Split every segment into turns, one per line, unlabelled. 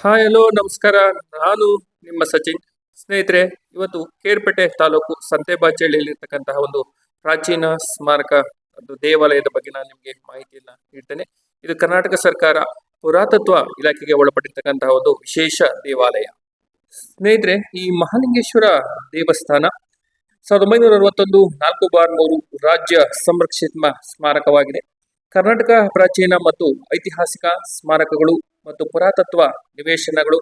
Hi hello ನಮಸ್ಕಾರ. ನಾನು ನಿಮ್ಮ ಸಚಿನ್. ಸ್ನೇಹಿತರೆ, ಇವತ್ತು ಕೇರ್ಪೇಟೆ ತಾಲೂಕು ಸಂತೆಬಾಚಳ್ಳಿಯಲ್ಲಿರ್ತಕ್ಕಂತಹ ಒಂದು ಪ್ರಾಚೀನ ಸ್ಮಾರಕ, ಅದು ದೇವಾಲಯದ ಬಗ್ಗೆ ನಾನು ನಿಮಗೆ ಮಾಹಿತಿಯನ್ನು ನೀಡ್ತೇನೆ. ಇದು ಕರ್ನಾಟಕ ಸರ್ಕಾರ ಪುರಾತತ್ವ ಇಲಾಖೆಗೆ ಒಳಪಟ್ಟಿರ್ತಕ್ಕಂತಹ ಒಂದು ವಿಶೇಷ ದೇವಾಲಯ. ಸ್ನೇಹಿತರೆ, ಈ ಮಹಾಲಿಂಗೇಶ್ವರ ದೇವಸ್ಥಾನ ಸಾವಿರದ ಒಂಬೈನೂರ ಅರವತ್ತೊಂದು ನಾಲ್ಕು ಬಾರ್ ಮೂರು ರಾಜ್ಯ ಸಂರಕ್ಷಿತ ಸ್ಮಾರಕವಾಗಿದೆ. ಕರ್ನಾಟಕ ಪ್ರಾಚೀನ ಮತ್ತು ಐತಿಹಾಸಿಕ ಸ್ಮಾರಕಗಳು ಮತ್ತು ಪುರಾತತ್ವ ನಿವೇಶನಗಳು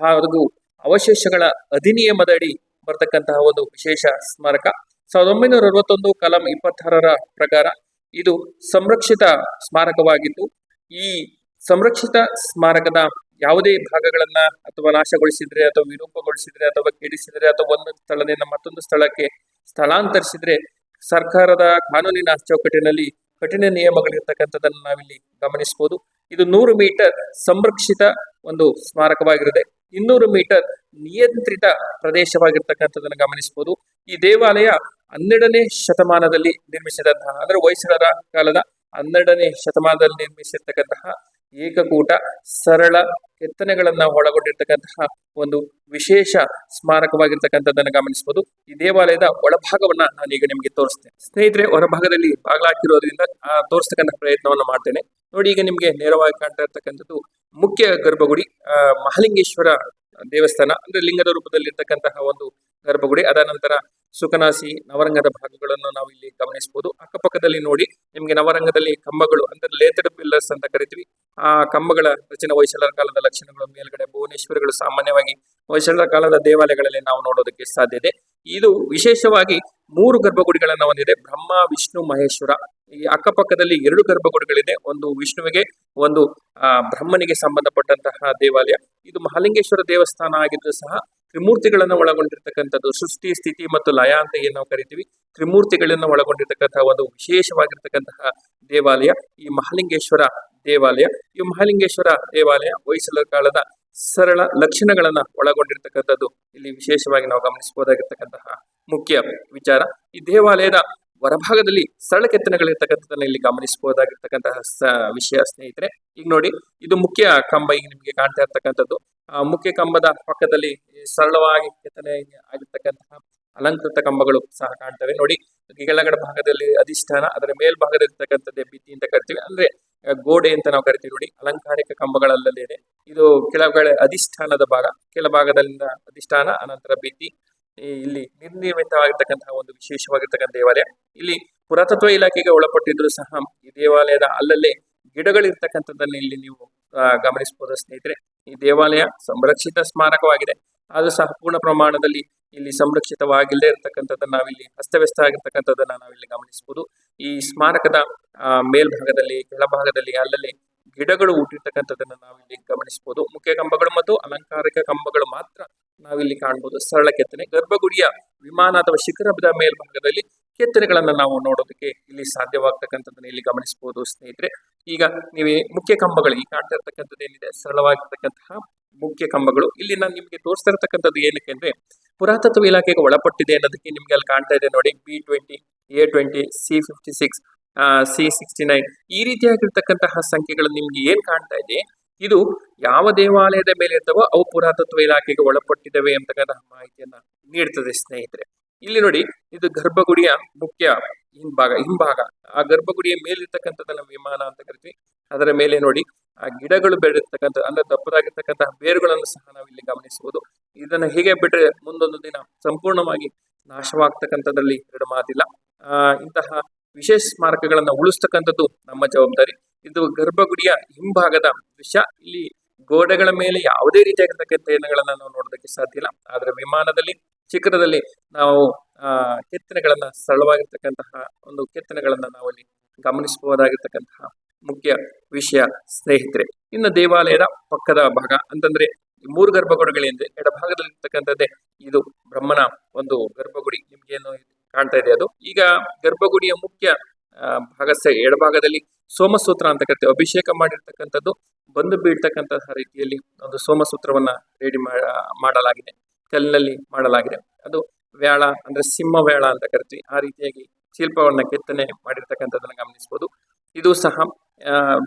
ಹಾಗೂ ಅವಶೇಷಗಳ ಅಧಿನಿಯಮದಡಿ ಬರ್ತಕ್ಕಂತಹ ಒಂದು ವಿಶೇಷ ಸ್ಮಾರಕ. ಸಾವಿರದ ಒಂಬೈನೂರ ಅರವತ್ತೊಂದು ಕಲಂ ಇಪ್ಪತ್ತಾರರ ಪ್ರಕಾರ ಇದು ಸಂರಕ್ಷಿತ ಸ್ಮಾರಕವಾಗಿದ್ದು, ಈ ಸಂರಕ್ಷಿತ ಸ್ಮಾರಕದ ಯಾವುದೇ ಭಾಗಗಳನ್ನ ಅಥವಾ ನಾಶಗೊಳಿಸಿದ್ರೆ ಅಥವಾ ವಿರೂಪಗೊಳಿಸಿದ್ರೆ ಅಥವಾ ಕೆಡಿಸಿದ್ರೆ ಅಥವಾ ಒಂದು ಸ್ಥಳದಿಂದ ಮತ್ತೊಂದು ಸ್ಥಳಕ್ಕೆ ಸ್ಥಳಾಂತರಿಸಿದ್ರೆ ಸರ್ಕಾರದ ಕಾನೂನಿನ ಚೌಕಟ್ಟಿನಲ್ಲಿ ಕಠಿಣ ನಿಯಮಗಳಿರ್ತಕ್ಕಂಥದ್ದನ್ನು ನಾವಿಲ್ಲಿ ಗಮನಿಸಬಹುದು. ಇದು ನೂರು ಮೀಟರ್ ಸಂರಕ್ಷಿತ ಒಂದು ಸ್ಮಾರಕವಾಗಿರುತ್ತೆ. ಇನ್ನೂರು ಮೀಟರ್ ನಿಯಂತ್ರಿತ ಪ್ರದೇಶವಾಗಿರ್ತಕ್ಕಂಥದ್ದನ್ನು ಗಮನಿಸಬಹುದು. ಈ ದೇವಾಲಯ ಹನ್ನೆರಡನೇ ಶತಮಾನದಲ್ಲಿ ನಿರ್ಮಿಸಿದಂತಹ, ಅಂದ್ರೆ ಹೊಯ್ಸಳರ ಕಾಲದ ಹನ್ನೆರಡನೇ ಶತಮಾನದಲ್ಲಿ ನಿರ್ಮಿಸಿರ್ತಕ್ಕಂತಹ ಏಕಕೂಟ ಸರಳ ಕೆತ್ತನೆಗಳನ್ನ ಒಳಗೊಂಡಿರ್ತಕ್ಕಂತಹ ಒಂದು ವಿಶೇಷ ಸ್ಮಾರಕವಾಗಿರ್ತಕ್ಕಂಥದ್ದನ್ನು ಗಮನಿಸಬಹುದು ಈ ದೇವಾಲಯದ ಒಳಭಾಗವನ್ನ ನಾನೀಗ ನಿಮಗೆ ತೋರಿಸ್ತೇನೆ. ಸ್ನೇಹಿತರೆ ಹೊರಭಾಗದಲ್ಲಿ ಬಾಗ್ಲಾಕಿರೋದ್ರಿಂದ ಆ, ತೋರಿಸ್ತಕ್ಕಂಥ ಪ್ರಯತ್ನವನ್ನು ಮಾಡ್ತೇನೆ. ನೋಡಿ ಈಗ ನಿಮಗೆ ನೇರವಾಗಿ ಕಾಣ್ತಾ ಇರ್ತಕ್ಕಂಥದ್ದು ಮುಖ್ಯ ಗರ್ಭಗುಡಿ ಮಹಾಲಿಂಗೇಶ್ವರ ದೇವಸ್ಥಾನ ಅಂದ್ರೆ ಲಿಂಗದ ರೂಪದಲ್ಲಿ ಇರ್ತಕ್ಕಂತಹ ಒಂದು ಗರ್ಭಗುಡಿ. ಅದ ನಂತರ ಸುಖನಾಸಿ ನವರಂಗದ ಭಾಗಗಳನ್ನು ನಾವು ಇಲ್ಲಿ ಗಮನಿಸಬಹುದು ಅಕ್ಕಪಕ್ಕದಲ್ಲಿ ನೋಡಿ ನಿಮಗೆ ನವರಂಗದಲ್ಲಿ ಕಂಬಗಳು ಅಂದ್ರೆ ಲೇತಡ್ ಪಿಲ್ಲರ್ಸ್ ಅಂತ ಕರಿತೀವಿ. ಆ ಕಂಬಗಳ ರಚನೆ ಹೊಯ್ಸಳರ ಕಾಲದ ಲಕ್ಷಣಗಳು ಮೇಲ್ಗಡೆ ಭುವನೇಶ್ವರಿಗಳು ಸಾಮಾನ್ಯವಾಗಿ ಹೊಯ್ಸಳರ ಕಾಲದ ದೇವಾಲಯಗಳಲ್ಲಿ ನಾವು ನೋಡೋದಕ್ಕೆ ಸಾಧ್ಯ ಇದೆ. ಇದು ವಿಶೇಷವಾಗಿ ಮೂರು ಗರ್ಭಗುಡಿಗಳನ್ನ ಹೊಂದಿದೆ. ಬ್ರಹ್ಮ ವಿಷ್ಣು ಮಹೇಶ್ವರ. ಈ ಅಕ್ಕಪಕ್ಕದಲ್ಲಿ ಎರಡು ಗರ್ಭಗುಡಿಗಳಿದೆ. ಒಂದು ವಿಷ್ಣುವಿಗೆ ಒಂದು ಆ, ಬ್ರಹ್ಮನಿಗೆ ಸಂಬಂಧಪಟ್ಟಂತಹ ದೇವಾಲಯ. ಇದು ಮಹಾಲಿಂಗೇಶ್ವರ ದೇವಸ್ಥಾನ ಆಗಿದ್ದು ಸಹ ತ್ರಿಮೂರ್ತಿಗಳನ್ನು ಒಳಗೊಂಡಿರ್ತಕ್ಕಂಥದ್ದು ಸೃಷ್ಟಿ ಸ್ಥಿತಿ ಮತ್ತು ಲಯ ಅಂತ ಏನು ನಾವು ಕರಿತೀವಿ. ತ್ರಿಮೂರ್ತಿಗಳನ್ನು ಒಳಗೊಂಡಿರ್ತಕ್ಕಂತಹ ಒಂದು ವಿಶೇಷವಾಗಿರ್ತಕ್ಕಂತಹ ದೇವಾಲಯ ಈ ಮಹಾಲಿಂಗೇಶ್ವರ ದೇವಾಲಯ. ಈ ಮಹಾಲಿಂಗೇಶ್ವರ ದೇವಾಲಯ ಹೊಯ್ಸಳ ಕಾಲದ ಸರಳ ಲಕ್ಷಣಗಳನ್ನ ಒಳಗೊಂಡಿರ್ತಕ್ಕಂಥದ್ದು. ಇಲ್ಲಿ ವಿಶೇಷವಾಗಿ ನಾವು ಗಮನಿಸಬಹುದಾಗಿರ್ತಕ್ಕಂತಹ ಮುಖ್ಯ ವಿಚಾರ. ಈ ದೇವಾಲಯದ ಹೊರಭಾಗದಲ್ಲಿ ಸರಳ ಕೆತ್ತನೆಗಳಿರ್ತಕ್ಕಂಥದ್ದನ್ನ ಇಲ್ಲಿ ಗಮನಿಸಬಹುದಾಗಿರ್ತಕ್ಕಂತಹ ವಿಷಯ ಸ್ನೇಹಿತರೆ. ಈಗ ನೋಡಿ, ಇದು ಮುಖ್ಯ ಕಂಬ ಈಗ ನಿಮಗೆ ಕಾಣ್ತಾ ಇರ್ತಕ್ಕಂಥದ್ದು. ಆ ಮುಖ್ಯ ಕಂಬದ ಪಕ್ಕದಲ್ಲಿ ಸರಳವಾಗಿ ಕೆತ್ತನೆ ಆಗಿರ್ತಕ್ಕಂತಹ ಅಲಂಕೃತ ಕಂಬಗಳು ಸಹ ಕಾಣ್ತವೆ. ನೋಡಿ ಕೆಳಗಡೆ ಭಾಗದಲ್ಲಿ ಅಧಿಷ್ಠಾನ, ಅದರ ಮೇಲ್ಭಾಗದಲ್ಲಿರ್ತಕ್ಕಂಥದ್ದೇ ಭಿತ್ತಿ ಅಂತ ಕರಿತೀವಿ ಅಂದ್ರೆ ಗೋಡೆ ಅಂತ ನಾವು ಕರಿತೀವಿ ನೋಡಿ, ಅಲಂಕಾರಿಕ ಕಂಬಗಳಲ್ಲದೆ ಇದೆ ಕೆಳಗಡೆ ಅಧಿಷ್ಠಾನದ ಭಾಗ ಕೆಳ ಭಾಗದಲ್ಲಿಂದ ಅಧಿಷ್ಠಾನ, ಅನಂತರ ಭಿತ್ತಿ ಇಲ್ಲಿ ನಿರ್ನಿರ್ಮಿತವಾಗಿರ್ತಕ್ಕಂತಹ ಒಂದು ವಿಶೇಷವಾಗಿರ್ತಕ್ಕಂಥ ದೇವಾಲಯ. ಇಲ್ಲಿ ಪುರಾತತ್ವ ಇಲಾಖೆಗೆ ಒಳಪಟ್ಟಿದ್ರು ಸಹ ಈ ದೇವಾಲಯದ ಅಲ್ಲಲ್ಲೇ ಗಿಡಗಳಿರ್ತಕ್ಕಂಥದ್ದನ್ನು ಇಲ್ಲಿ ನೀವು ಗಮನಿಸಬಹುದು ಸ್ನೇಹಿತರೆ. ಈ ದೇವಾಲಯ ಸಂರಕ್ಷಿತ ಸ್ಮಾರಕವಾಗಿದೆ. ಆದರೂ ಸಹ ಪೂರ್ಣ ಪ್ರಮಾಣದಲ್ಲಿ ಇಲ್ಲಿ ಸಂರಕ್ಷಿತವಾಗಿಲ್ಲದೆ ಇರತಕ್ಕಂಥದ್ದನ್ನ ನಾವಿಲ್ಲಿ ಅಸ್ತವ್ಯಸ್ತ ಆಗಿರ್ತಕ್ಕಂಥದ್ದನ್ನ ನಾವಿಲ್ಲಿ ಗಮನಿಸಬಹುದು. ಈ ಸ್ಮಾರಕದ ಮೇಲ್ಭಾಗದಲ್ಲಿ, ಕೆಳಭಾಗದಲ್ಲಿ ಅಲ್ಲಲ್ಲಿ ಗಿಡಗಳು ಹುಟ್ಟಿರ್ತಕ್ಕಂಥದ್ದನ್ನ ನಾವಿಲ್ಲಿ ಗಮನಿಸಬಹುದು. ಮುಖ್ಯ ಕಂಬಗಳು ಮತ್ತು ಅಲಂಕಾರಿಕ ಕಂಬಗಳು ಮಾತ್ರ ನಾವಿಲ್ಲಿ ಕಾಣಬಹುದು ಸರಳ ಕೆತ್ತನೆ. ಗರ್ಭಗುಡಿಯ ವಿಮಾನ ಅಥವಾ ಶಿಖರದ ಮೇಲ್ಭಾಗದಲ್ಲಿ ಕೆತ್ತನೆಗಳನ್ನು ನಾವು ನೋಡೋದಕ್ಕೆ ಇಲ್ಲಿ ಸಾಧ್ಯವಾಗ್ತಕ್ಕಂಥದ್ದನ್ನ ಇಲ್ಲಿ ಗಮನಿಸಬಹುದು ಸ್ನೇಹಿತರೆ. ಈಗ ನೀವೇ ಮುಖ್ಯ ಕಂಬಗಳು, ಈ ಕಾಣ್ತಾ ಇರ್ತಕ್ಕಂಥದ್ದು ಏನಿದೆ? ಸರಳವಾಗಿರ್ತಕ್ಕಂತಹ ಮುಖ್ಯ ಕಂಬಗಳು. ಇಲ್ಲಿ ನಾನು ನಿಮಗೆ ತೋರಿಸ್ತಾ ಇರ್ತಕ್ಕಂಥದ್ದು ಏನಕ್ಕೆ ಅಂದ್ರೆ, ಪುರಾತತ್ವ ಇಲಾಖೆಗೆ ಒಳಪಟ್ಟಿದೆ ಅನ್ನೋದಕ್ಕೆ ನಿಮ್ಗೆ ಅಲ್ಲಿ ಕಾಣ್ತಾ ಇದೆ ನೋಡಿ B twenty A twenty C fifty six C sixty nine ಈ ರೀತಿಯಾಗಿರ್ತಕ್ಕಂತಹ ಸಂಖ್ಯೆಗಳು ನಿಮ್ಗೆ ಏನ್ ಕಾಣ್ತಾ ಇದೆ? ಇದು ಯಾವ ದೇವಾಲಯದ ಮೇಲೆ ಇರ್ತವೋ ಅವು ಪುರಾತತ್ವ ಇಲಾಖೆಗೆ ಒಳಪಟ್ಟಿದ್ದಾವೆ ಅಂತಕ್ಕಂತಹ ಮಾಹಿತಿಯನ್ನ ನೀಡ್ತದೆ ಸ್ನೇಹಿತರೆ. ಇಲ್ಲಿ ನೋಡಿ, ಇದು ಗರ್ಭಗುಡಿಯ ಮುಖ್ಯ ಹಿಂಭಾಗ ಹಿಂಭಾಗ. ಆ ಗರ್ಭಗುಡಿಯ ಮೇಲಿರ್ತಕ್ಕಂಥದ್ದನ್ನ ವಿಮಾನ ಅಂತ ಕರಿತೀವಿ. ಅದರ ಮೇಲೆ ನೋಡಿ ಆ ಗಿಡಗಳು ಬೆಳೆದಿರ್ತಕ್ಕಂಥ, ಅಂದ್ರೆ ದಪ್ಪದಾಗಿರ್ತಕ್ಕಂತಹ ಬೇರುಗಳನ್ನು ಸಹ ನಾವು ಇಲ್ಲಿ ಗಮನಿಸಬಹುದು. ಇದನ್ನ ಹೀಗೆ ಬಿಟ್ಟರೆ ಮುಂದೊಂದು ದಿನ ಸಂಪೂರ್ಣವಾಗಿ ನಾಶವಾಗ್ತಕ್ಕಂಥದ್ರಲ್ಲಿ ಎರಡು ಮಾತಿಲ್ಲ. ಆ, ಇಂತಹ ವಿಶೇಷ ಸ್ಮಾರಕಗಳನ್ನ ಉಳಿಸ್ತಕ್ಕಂಥದ್ದು ನಮ್ಮ ಜವಾಬ್ದಾರಿ. ಇದು ಗರ್ಭಗುಡಿಯ ಹಿಂಭಾಗದ ದೃಶ್ಯ ಇಲ್ಲಿ ಗೋಡೆಗಳ ಮೇಲೆ ಯಾವುದೇ ರೀತಿಯಾಗಿರ್ತಕ್ಕಂಥ ಏನಗಳನ್ನ ನಾವು ನೋಡೋದಕ್ಕೆ ಸಾಧ್ಯ ಇಲ್ಲ. ಆದ್ರೆ ವಿಮಾನದಲ್ಲಿ, ಶಿಖರದಲ್ಲಿ ನಾವು, ಆ, ಕೆತ್ತನೆಗಳನ್ನ ಸರಳವಾಗಿರ್ತಕ್ಕಂತಹ ಒಂದು ಕೆತ್ತನೆಗಳನ್ನ ನಾವು ಅಲ್ಲಿ ಗಮನಿಸಬಹುದಾಗಿರ್ತಕ್ಕಂತಹ ಮುಖ್ಯ ವಿಷಯ ಸ್ನೇಹಿತರೆ, ಇನ್ನು ದೇವಾಲಯದ ಪಕ್ಕದ ಭಾಗ ಅಂತಂದ್ರೆ ಮೂರು ಗರ್ಭಗುಡಿಗಳಿಂದ ಎಡಭಾಗದಲ್ಲಿ ಇರ್ತಕ್ಕಂಥದ್ದೇ ಇದು ಬ್ರಹ್ಮನ ಒಂದು ಗರ್ಭಗುಡಿ ನಿಮ್ಗೇನು ಕಾಣ್ತಾ ಇದೆ ಅದು. ಈಗ ಗರ್ಭಗುಡಿಯ ಮುಖ್ಯ ಭಾಗ ಎಡಭಾಗದಲ್ಲಿ ಸೋಮಸೂತ್ರ ಅಂತ ಕರಿತೀವಿ. ಅಭಿಷೇಕ ಮಾಡಿರ್ತಕ್ಕಂಥದ್ದು, ಬಂದು ಬೀಳ್ತಕ್ಕಂತಹ ರೀತಿಯಲ್ಲಿ ಒಂದು ಸೋಮಸೂತ್ರವನ್ನ ರೆಡಿ ಮಾಡಲಾಗಿದೆ. ಕಲ್ಲಿನಲ್ಲಿ ಮಾಡಲಾಗಿದೆ. ಅದು ವ್ಯಾಳ ಅಂದ್ರೆ ಸಿಂಹ ವ್ಯಾಳ ಅಂತ ಕರಿತೀವಿ. ಆ ರೀತಿಯಾಗಿ ಶಿಲ್ಪವನ್ನ ಕೆತ್ತನೆ ಮಾಡಿರ್ತಕ್ಕಂಥದ್ದನ್ನ ಗಮನಿಸಬಹುದು ಇದು ಸಹ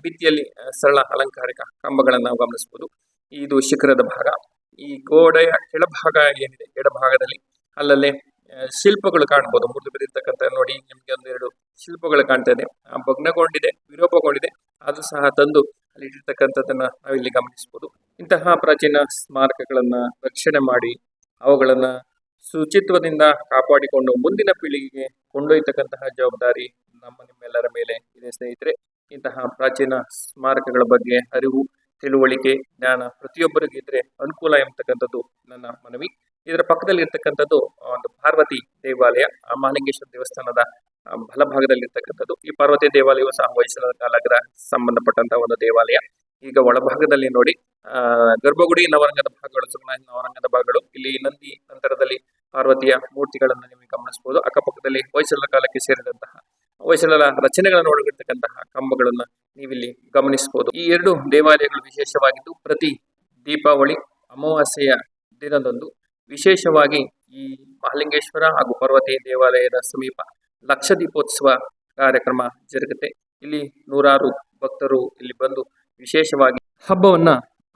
ಭಿತ್ತಿಯಲ್ಲಿ ಸರಳ ಅಲಂಕಾರಿಕ ಕಂಬಗಳನ್ನು ನಾವು ಗಮನಿಸಬಹುದು. ಇದು ಶಿಖರದ ಭಾಗ. ಈ ಗೋಡೆಯ ಕೆಳಭಾಗ ಏನಿದೆ? ಎಡಭಾಗದಲ್ಲಿ ಅಲ್ಲಲ್ಲೇ ಶಿಲ್ಪಗಳು ಕಾಣ್ಬೋದು ಮುರಿದು ಬಿದ್ದಿರ್ತಕ್ಕಂಥ ನೋಡಿ, ನಿಮ್ಗೆ ಒಂದೆರಡು ಶಿಲ್ಪಗಳು ಕಾಣ್ತಾ ಇದೆ. ಭಗ್ನಗೊಂಡಿದೆ, ವಿರೂಪಗೊಂಡಿದೆ. ಅದು ಸಹ ತಂದು ಅಲ್ಲಿ ಇಟ್ಟಿರ್ತಕ್ಕಂಥದ್ದನ್ನ ನಾವಿಲ್ಲಿ ಗಮನಿಸಬಹುದು. ಇಂತಹ ಪ್ರಾಚೀನ ಸ್ಮಾರಕಗಳನ್ನ ರಕ್ಷಣೆ ಮಾಡಿ, ಅವುಗಳನ್ನ ಶುಚಿತ್ವದಿಂದ ಕಾಪಾಡಿಕೊಂಡು ಮುಂದಿನ ಪೀಳಿಗೆಗೆ ಕೊಂಡೊಯ್ತಕ್ಕಂತಹ ಜವಾಬ್ದಾರಿ ನಮ್ಮ ನಿಮ್ಮೆಲ್ಲರ ಮೇಲೆ ಇದೆ, ಸ್ನೇಹಿತರೆ. ಇಂತಹ ಪ್ರಾಚೀನ ಸ್ಮಾರಕಗಳ ಬಗ್ಗೆ ಅರಿವು, ತಿಳುವಳಿಕೆ, ಜ್ಞಾನ ಪ್ರತಿಯೊಬ್ಬರಿಗೂ ಇದ್ರೆ ಅನುಕೂಲ ಎಂಬತಕ್ಕಂಥದ್ದು ನನ್ನ ಮನವಿ. ಇದರ ಪಕ್ಕದಲ್ಲಿ ಇರ್ತಕ್ಕಂಥದ್ದು ಒಂದು ಪಾರ್ವತಿ ದೇವಾಲಯ, ಆ ಮಹಾಲಿಂಗೇಶ್ವರ ದೇವಸ್ಥಾನದ ಬಲಭಾಗದಲ್ಲಿ ಇರ್ತಕ್ಕಂಥದ್ದು ಈ ಪಾರ್ವತಿ ದೇವಾಲಯವು ಸಹ ವಯಸ್ಸಿನ ಕಾಲಗ್ರ ಸಂಬಂಧಪಟ್ಟಂತಹ ಒಂದು ದೇವಾಲಯ. ಈಗ ಒಳಭಾಗದಲ್ಲಿ ನೋಡಿ ಗರ್ಭಗುಡಿ, ನವರಂಗದ ಭಾಗಗಳು ಸುಮ್ಮನೆ ನವರಂಗದ ಭಾಗಗಳು. ಇಲ್ಲಿ ನಂದಿ ನಂತರದಲ್ಲಿ ಪಾರ್ವತಿಯ ಮೂರ್ತಿಗಳನ್ನು ನೀವು ಗಮನಿಸಬಹುದು. ಅಕ್ಕಪಕ್ಕದಲ್ಲಿ ಹೊಯ್ಸಳ ಕಾಲಕ್ಕೆ ಸೇರಿದಂತಹ ಹೊಯ್ಸಳರ ರಚನೆಗಳನ್ನು ಒಳಗಿರ್ತಕ್ಕಂತಹ ಕಂಬಗಳನ್ನು ನೀವಿಲ್ಲಿ ಗಮನಿಸಬಹುದು ಈ ಎರಡು ದೇವಾಲಯಗಳು ವಿಶೇಷವಾಗಿದ್ದು ಪ್ರತಿ ದೀಪಾವಳಿ ಅಮಾವಾಸ್ಯೆಯ ದಿನದಂದು ವಿಶೇಷವಾಗಿ ಈ ಮಹಾಲಿಂಗೇಶ್ವರ ಹಾಗೂ ಪರ್ವತಿ ದೇವಾಲಯದ ಸಮೀಪ ಲಕ್ಷ ದೀಪೋತ್ಸವ ಕಾರ್ಯಕ್ರಮ ಜರುಗುತ್ತೆ. ಇಲ್ಲಿ ನೂರಾರು ಭಕ್ತರು ಇಲ್ಲಿ ಬಂದು ವಿಶೇಷವಾಗಿ ಹಬ್ಬವನ್ನ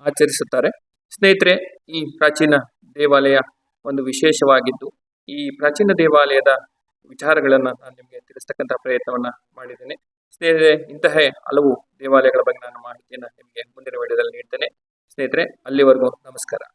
ಆಚರಿಸುತ್ತಾರೆ. ಸ್ನೇಹಿತರೆ, ಈ ಪ್ರಾಚೀನ ದೇವಾಲಯ ಒಂದು ವಿಶೇಷವಾಗಿದ್ದು ಈ ಪ್ರಾಚೀನ ದೇವಾಲಯದ ವಿಚಾರಗಳನ್ನು ನಾನು ನಿಮಗೆ ತಿಳಿಸ್ತಕ್ಕಂಥ ಪ್ರಯತ್ನವನ್ನು ಮಾಡಿದ್ದೇನೆ. ಸ್ನೇಹಿತರೆ, ಇಂತಹ ಹಲವು ದೇವಾಲಯಗಳ ಬಗ್ಗೆ ನಾನು ಮಾಹಿತಿಯನ್ನು ನಿಮಗೆ ಮುಂದಿನ ವಿಡಿಯೋದಲ್ಲಿ ನೀಡ್ತೇನೆ. ಸ್ನೇಹಿತರೆ, ಅಲ್ಲಿವರೆಗೂ ನಮಸ್ಕಾರ.